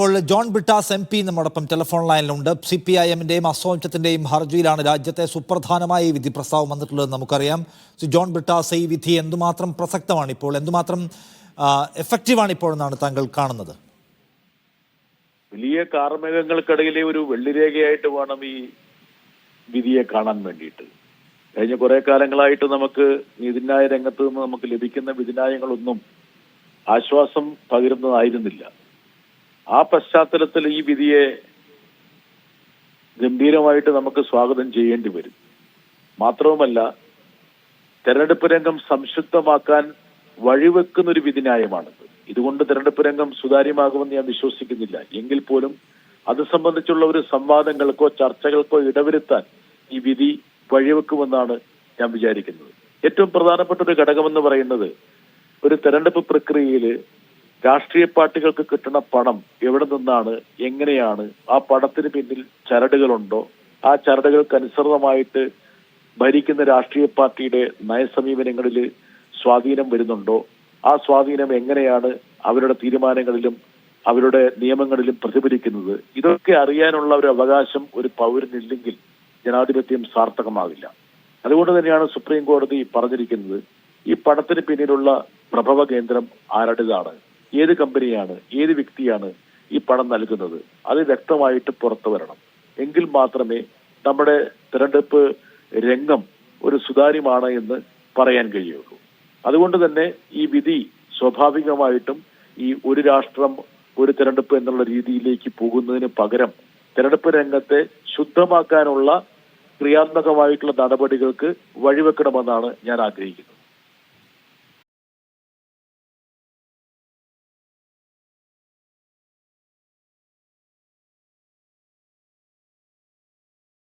ഇപ്പോൾ John Brittas M P നമ്മോടൊപ്പം telephone ലൈനിലുണ്ട്. സി പി ഐ എമ്മിന്റെയും അസോചത്തിന്റെയും ഹർജിയിലാണ് രാജ്യത്തെ സുപ്രധാനമായ ഈ വിധി പ്രസ്താവം വന്നിട്ടുള്ളത് നമുക്കറിയാം. ജോൺ ബ്രിട്ടാസ് ഈ വിധി എന്തുമാത്രം പ്രസക്തമാണ് ഇപ്പോൾ എന്തുമാത്രം എഫക്റ്റീവാണ് ഇപ്പോൾ എന്നാണ് താങ്കൾ കാണുന്നത്? വലിയ കാർമേഘങ്ങൾക്കിടയിലെ ഒരു വെള്ളിരേഖയായിട്ട് വേണം ഈ വിധിയെ കാണാൻ വേണ്ടിയിട്ട്. കഴിഞ്ഞ കുറെ കാലങ്ങളായിട്ട് നമുക്ക് നീതിന്യായ രംഗത്ത് നിന്ന് നമുക്ക് ലഭിക്കുന്ന വിധിന്യായങ്ങളൊന്നും ആശ്വാസം പകരുന്നതായിരുന്നില്ല. ആ പശ്ചാത്തലത്തിൽ ഈ വിധിയെ ഗംഭീരമായിട്ട് നമുക്ക് സ്വാഗതം ചെയ്യേണ്ടി വരും. മാത്രവുമല്ല തെരഞ്ഞെടുപ്പ് രംഗം സംശുദ്ധമാക്കാൻ വഴിവെക്കുന്ന ഒരു വിധിന്യായമാണിത്. ഇതുകൊണ്ട് തെരഞ്ഞെടുപ്പ് രംഗം സുതാര്യമാകുമെന്ന് ഞാൻ വിശ്വസിക്കുന്നില്ല. എങ്കിൽ പോലും അത് സംബന്ധിച്ചുള്ള ഒരു സംവാദങ്ങൾക്കോ ചർച്ചകൾക്കോ ഇടവരുത്താൻ ഈ വിധി വഴിവെക്കുമെന്നാണ് ഞാൻ വിചാരിക്കുന്നത്. ഏറ്റവും പ്രധാനപ്പെട്ട ഒരു ഘടകമെന്ന് പറയുന്നത് ഒരു തെരഞ്ഞെടുപ്പ് പ്രക്രിയയിൽ രാഷ്ട്രീയ പാർട്ടികൾക്ക് കിട്ടുന്ന പണം എവിടെ നിന്നാണ് എങ്ങനെയാണ് ആ പണത്തിന് പിന്നിൽ ചരടുകളുണ്ടോ? ആ ചരടുകൾക്ക് അനുസൃതമായിട്ട് ഭരിക്കുന്ന രാഷ്ട്രീയ പാർട്ടിയുടെ നയസമീപനങ്ങളിൽ സ്വാധീനം വരുന്നുണ്ടോ? ആ സ്വാധീനം എങ്ങനെയാണ് അവരുടെ തീരുമാനങ്ങളിലും അവരുടെ നിയമങ്ങളിലും പ്രതിഫലിക്കുന്നത്? ഇതൊക്കെ അറിയാനുള്ള ഒരു അവകാശം ഒരു പൗരനില്ലെങ്കിൽ ജനാധിപത്യം സാർത്ഥകമാകില്ല. അതുകൊണ്ട് തന്നെയാണ് സുപ്രീം കോടതി പറഞ്ഞിരിക്കുന്നത് ഈ പണത്തിന് പിന്നിലുള്ള പ്രഭവ കേന്ദ്രം ആരുടേതാണ്? ഏത് കമ്പനിയാണ് ഏത് വ്യക്തിയാണ് ഈ പണം നൽകുന്നത്? അത് വ്യക്തമായിട്ട് പുറത്തു വരണം. എങ്കിൽ മാത്രമേ നമ്മുടെ തിരഞ്ഞെടുപ്പ് രംഗം ഒരു സുതാര്യമാണ് എന്ന് പറയാൻ കഴിയുള്ളൂ. അതുകൊണ്ട് തന്നെ ഈ വിധി സ്വാഭാവികമായിട്ടും ഈ ഒരു രാഷ്ട്രം ഒരു തെരഞ്ഞെടുപ്പ് എന്നുള്ള രീതിയിലേക്ക് പോകുന്നതിന് പകരം തെരഞ്ഞെടുപ്പ് രംഗത്തെ ശുദ്ധമാക്കാനുള്ള ക്രിയാത്മകമായിട്ടുള്ള നടപടികൾക്ക് വഴിവെക്കണമെന്നാണ് ഞാൻ ആഗ്രഹിക്കുന്നത്.